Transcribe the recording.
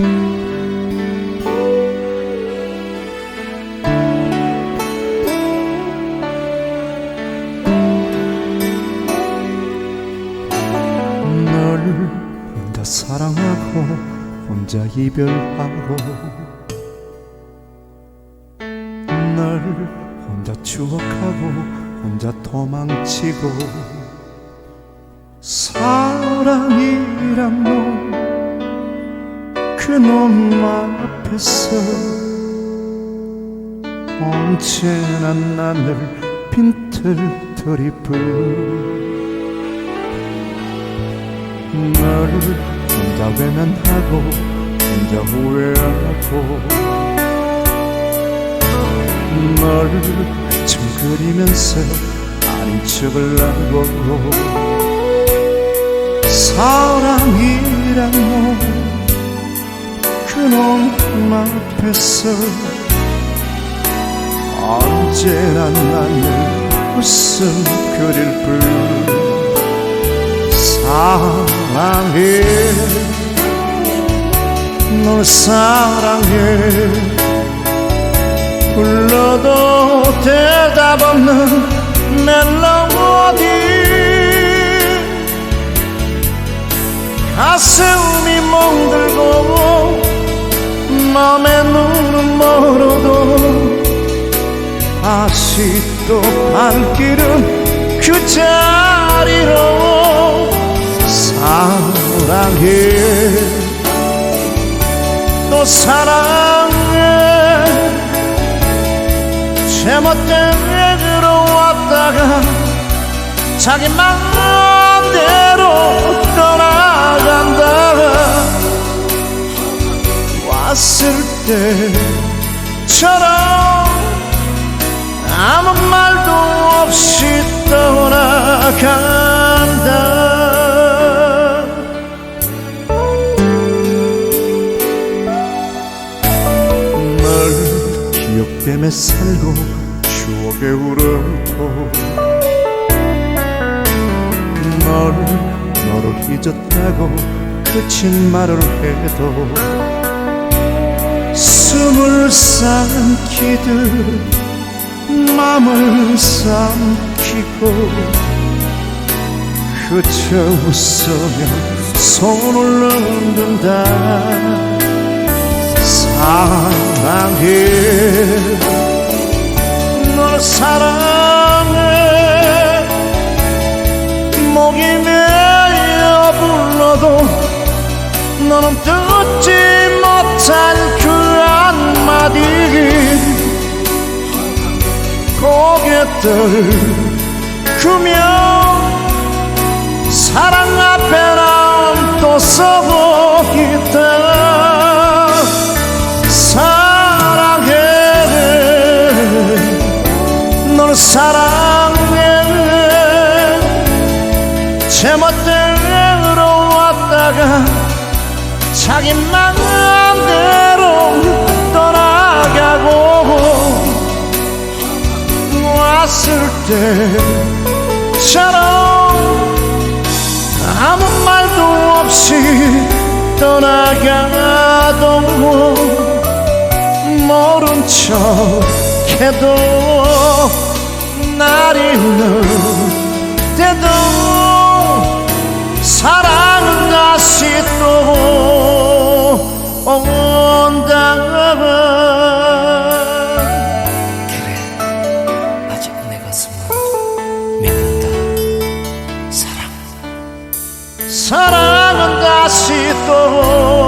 널 혼자 사랑하고 혼자 이별하고 널 혼자 추억하고 혼자 도망치고 사랑이란 놈 그놈 앞에서 언제나 나를 빈털터리뿐 널 혼자 외면하고 혼자 후회하고 널 찡그리면서 아닌 척을 하고 사랑이란 놈 그놈 앞에서 언제나 나를 웃음거릴 뿐 사랑해. 널 사랑해. 불러도 대답 없는 멜로디. 가슴이 멍들고 다시 또 발길은 그 자리로 사랑해. 또 사랑해. 제멋대로 왔다가 자기 마음대로 떠나간다. 왔을 때 간다. 널 기억 때문에 살고 추억에 울어도 널 너로 잊었다고 그친 말을 해도 숨을 삼키듯 맘을 삼키고 그저 웃으며 손을 흔든다. 사랑해. 널 사랑해. 목이 메어 불러도 너는 듣지 못할 그 한마디. 고개들 크며 사랑 앞에 난또 서고 있다 사랑해 널 사랑해 제멋대로 왔다가 자기 마음대로 떠나가고 왔을 때처럼 없이 떠나가도 모른 척 해도 날이 늘 때도 사랑은 다시 또 온다 사